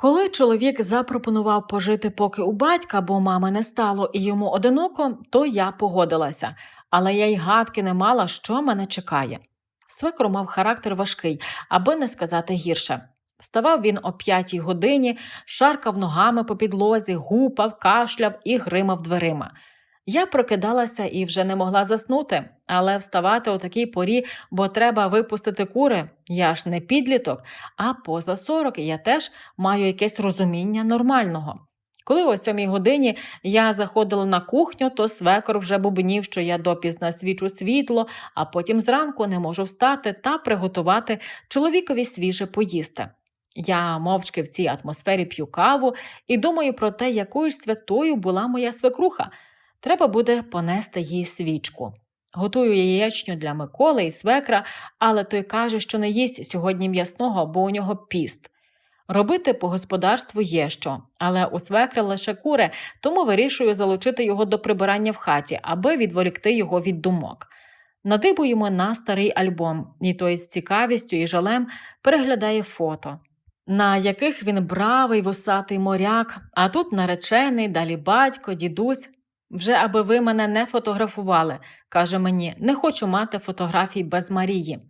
Коли чоловік запропонував пожити поки у батька, бо мами не стало і йому одиноко, то я погодилася, але я й гадки не мала, що мене чекає. Свекор мав характер важкий, аби не сказати гірше. Вставав він о п'ятій годині, шаркав ногами по підлозі, гупав, кашляв і гримав дверима. Я прокидалася і вже не могла заснути, але вставати о такій порі, бо треба випустити кури. Я ж не підліток, а поза 40 я теж маю якесь розуміння нормального. Коли о сьомій годині я заходила на кухню, то свекор вже бубнів, що я допізна свічу світло, а потім зранку не можу встати та приготувати чоловікові свіже поїсти. Я мовчки в цій атмосфері п'ю каву і думаю про те, якою ж святою була моя свекруха. Треба буде понести їй свічку. Готую яєчню для Миколи і свекра, але той каже, що не їсть сьогодні м'ясного, бо у нього піст. Робити по господарству є що, але у свекра лише кури, тому вирішую залучити його до прибирання в хаті, аби відволікти його від думок. Надибуємо на старий альбом, і той з цікавістю і жалем переглядає фото, на яких він бравий вусатий моряк, а тут наречений, далі батько, дідусь. Вже аби ви мене не фотографували, каже мені, не хочу мати фотографій без Марії.